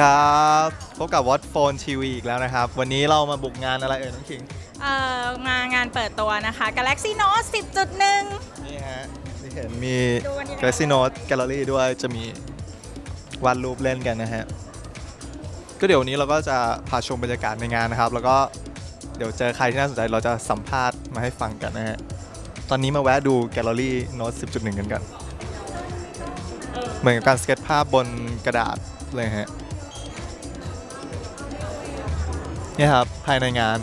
ครับพบกับ What Phone TV อีกแล้วนะครับ วันนี้เรามาบุกงานอะไรเอ่ยน้องคิงเอ่อมางานเปิดตัวนะคะ Galaxy Note 10.1 นี่ฮะที่เห็นมี ดูกันยังไง Galaxy Note Gallery ด้วยจะมีวาดรูปเล่นกันนะฮะ ก็เดี๋ยววันนี้เราก็จะพาชมบรรยากาศในงานนะครับ แล้วก็เดี๋ยวเจอใครที่น่าสนใจเราจะสัมภาษณ์มาให้ฟังกันนะฮะ ตอนนี้มาแวะดู Gallery Note 10.1 กันกันเหมือนกับการสเก็ตภาพบนกระดาษเลยฮะ เนี่ยครับภายในงาน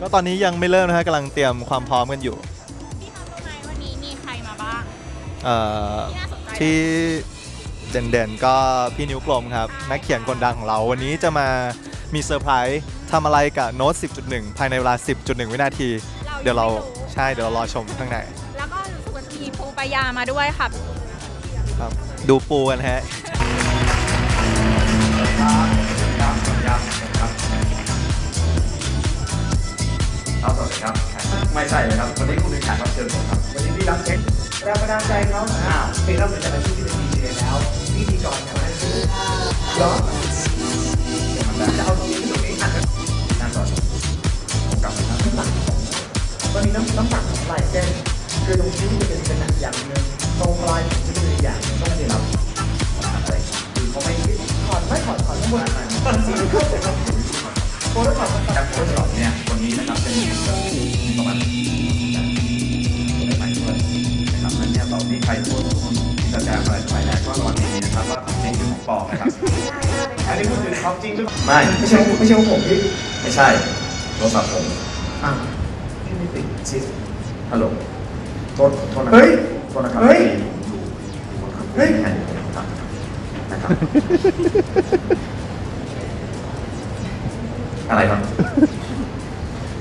ก็ตอนนี้ยังไม่เริ่มนะฮะกำลังเตรียมความพร้อมกันอยู่พี่ทำรู้ไหมวันนี้มีใครมาบ้างเอ่อที่น่าสนใจที่เด่นๆ ก็พี่นิ้วกลมครับ นักเขียนคนดังของเราวันนี้จะมามีเซอร์ไพรส์ทำอะไรกับโน้ต 10.1 ภายในเวลา 10.1 วินาที เดี๋ยวเราใช่เดี๋ยวเรารอชมข้างในแล้วก็รู้สึกว่ามีปูปายามาด้วยค่ะครับ ดูปูกันฮะาลใจเขาอ้าวเป็นรับจากอาชีพที่เป็นดีเจแล้วพิธีกรเนี่ยมันคือย้อนจะเอาตรงนี้ตรงนี้อัดนั่นก่อนผมกลับมาครับน้ำหนักของมันมีน้ำน้ำหนักของไหลายเส้นคือตรงนี้ที่เป็นเป็นอย่างหนึ่งตรงปลายที่เป็นอีกอย่างหนึ่งก็ไม่ได้รับอะไรคือเขาไม่ถอดไม่ถอดถอดทั้งหมดตัดสีเข้าไปครับโค้ดถอดตัดจากโค้ชสอบเนี่ยวันนี้นะครับจะมีประมาณ นี้พูดถึงของจริงหรือไม่ไม่ใช่ไม่ใช่ของผมพี่ไม่ใช่โทรศัพท์ผมอะพี่ไม่ติดชิดฮัลโหลโทษโทษนะครัเฮ้ยโทษนะครับเฮ้ยอยู่อยู่บนเครื่องเฮ้ยแค่นี้ครับนะครับอะไรครับ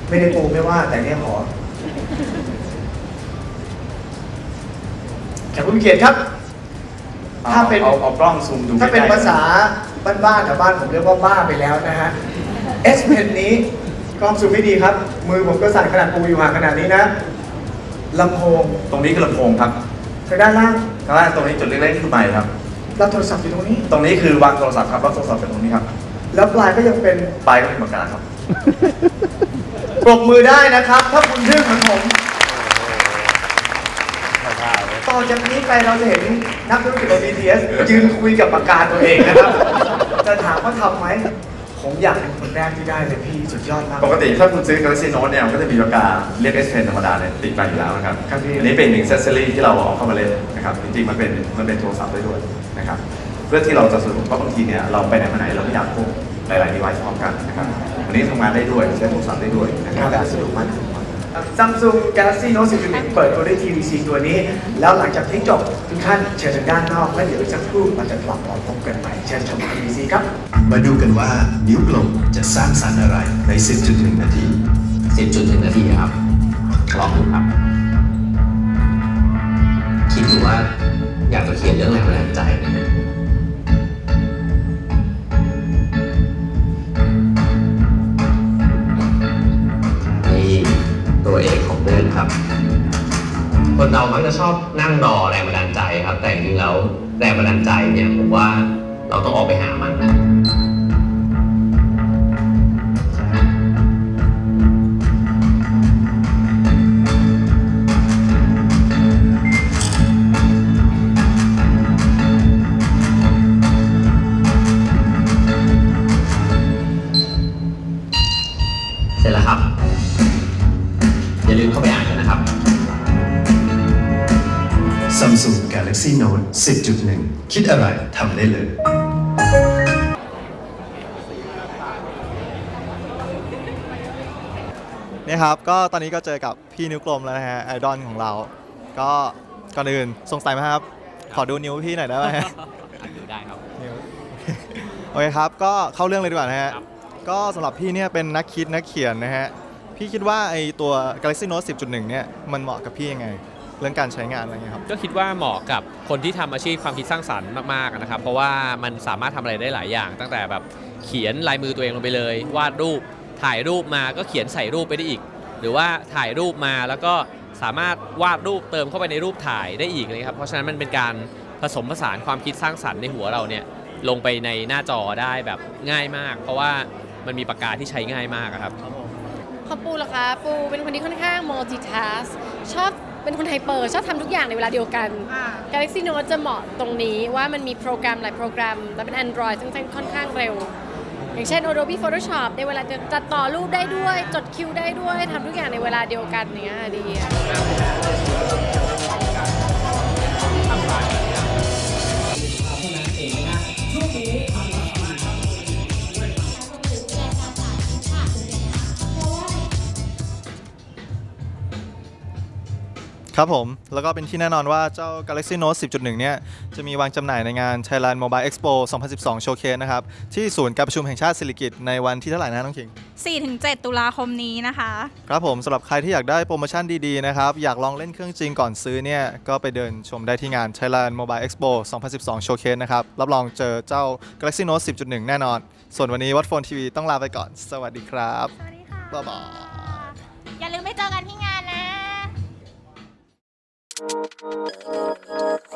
ไม่ได้โกงไม่ว่าแต่เนี่ยขอแขกผู้มีเกียรติครับ ถ้าเป็นเอาเอากล้องซูมดูถ้าเป็นใกล้ๆภาษาบ้านๆแถวบ้านผมเรียกว่าบ้าไปแล้วนะฮะ S Pen นี้กล้องซูมไม่ดีครับ มือผมก็สั่นขนาดปูอยู่ห่างขนาดนี้นะลำโพงตรงนี้คือลำโพงครับทางด้านล่างข้างล่างตรงนี้จุดเล็กๆคือไมค์ครับรับโทรศัพท์อยู่ตรงนี้ ตรงนี้คือวางโทรศัพท์ครับรับโทรศัพท์เป็นตรงนี้ครับ แล้วปลายก็ยังเป็นปลายก็เป็นปากกาครับปรบมือได้นะครับ ถ้าคุณทึ่งเหมือนผม ต่อจากนี้ไปเราจะเห็นนักธุรกิจของ BTS ยืนคุยกับปากกาตัวเองนะครับ จะถามว่าทำไหม ผมอยากเป็นคนแรกที่ได้เลยพี่สุดยอดมาก ปกติถ้าคุณซื้อ Galaxy Note เนี่ยมันก็จะมีปากกาเรียก S Pen ธรรมดาเนี่ยติดไปอยู่แล้วนะครับครับพี่ อันนี้เป็นหนึ่งเซสซอรี่ที่เราเอาเข้ามาเล่นนะครับจริงๆมันเป็นมันเป็นโทรศัพท์ได้ด้วยนะครับเพื่อที่เราจะสะดวกเพราะบางทีเนี่ยเราไปไหนมาไหนเราไม่อยากพกหลายๆ device พร้อมกันนะครับวันนี้ทำงานได้ด้วยใช้โทรศัพท์ได้ด้วยนะครับ สะดวกมาก ซัมซุง Galaxy Note 10เปิดตัวด้วย TVC ตัวนี้ แล้วหลังจากที่จบทุกท่านเชิญทางด้านนอกแล้วเดี๋ยวสักครู่เราจะกลับมาพบกันใหม่เชิญชม TVC ครับ มาดูกันว่านิ้วกลมจะสร้างสรรค์อะไรใน 10.1 นาที 10.1 นาทีครับ ลองดูครับ คิดดูว่าอยากจะเขียนเรื่องแรงบันดาลใจนะ ครับคนเรามักจะชอบนั่งรอแรงบันดาลใจครับ แต่จริงๆแล้วแรงบันดาลใจเนี่ยผมว่าเราต้องออกไปหามันเสร็จแล้วครับ อย่าลืมเข้าไปอ่าน Samsung Galaxy Note 10.1 คิดอะไรทำได้เลยเนี่ยครับ ก็ตอนนี้ก็เจอกับพี่นิ้วกลมแล้วนะฮะไอดอลของเรา ก็ก่อนอื่นสงสัยไหมครับ ขอดูนิ้วพี่หน่อยได้ไหมฮะดูได้ครับนิ้วโอเคครับ ก็เข้าเรื่องเลยดีกว่านะฮะ ก็สำหรับพี่เนี่ยเป็นนักคิดนักเขียนนะฮะ พี่คิดว่าไอตัว Galaxy Note 10.1 เนี่ยมันเหมาะกับพี่ยังไง เรื่องการใช้งานอะไรเงี้ยครับก็คิดว่าเหมาะกับคนที่ทำอาชีพความคิดสร้างสรรค์มากๆนะครับ เพราะว่ามันสามารถทำอะไรได้หลายอย่าง ตั้งแต่แบบเขียนลายมือตัวเองลงไปเลย วาดรูปถ่ายรูปมาก็เขียนใส่รูปไปได้อีก หรือว่าถ่ายรูปมาแล้วก็สามารถวาดรูปเติมเข้าไปในรูปถ่ายได้อีกเลยครับเพราะฉะนั้นมันเป็นการผสมผสานความคิดสร้างสรรค์ในหัวเราเนี่ยลงไปในหน้าจอได้แบบง่ายมาก เพราะว่ามันมีปากกาที่ใช้ง่ายมากอะครับของปูเหรอคะปูเป็นคนที่ค่อนข้าง multitask ชอบ เป็นคนไฮเปอร์ชอบทำทุกอย่างในเวลาเดียวกันอ่า Galaxy Note จะเหมาะตรงนี้ว่ามันมีโปรแกรมหลายโปรแกรม และเป็น Android ซึ่งค่อนข้างเร็ว อย่างเช่น Adobe Photoshop ในเวลาจะตัดต่อรูปได้ด้วย จดคิวได้ด้วยทำทุกอย่างในเวลาเดียวกันเนี้ยดี ครับผม แล้วก็เป็นที่แน่นอนว่าเจ้า Galaxy Note 10.1 เนี่ย จะมีวางจำหน่ายในงาน Thailand Mobile Expo 2012 Showcase นะครับ ที่ศูนย์การประชุมแห่งชาติสิริกิติ์ในวันที่เท่าไหร่นะน้องคิง 4-7 ตุลาคมนี้นะคะ ครับผมสำหรับใครที่อยากได้โปรโมชั่นดีๆนะครับ อยากลองเล่นเครื่องจริงก่อนซื้อเนี่ย ก็ไปเดินชมได้ที่งาน Thailand Mobile Expo 2012 Showcase นะครับ รับรองเจอเจ้า Galaxy Note 10.1 แน่นอน ส่วนวันนี้วัดโฟนทีวีต้องลาไปก่อน สวัสดีครับ สวัสดีค่ะบ๊ายบายอย่าลืมไปเจอกันที่งาน Thank you.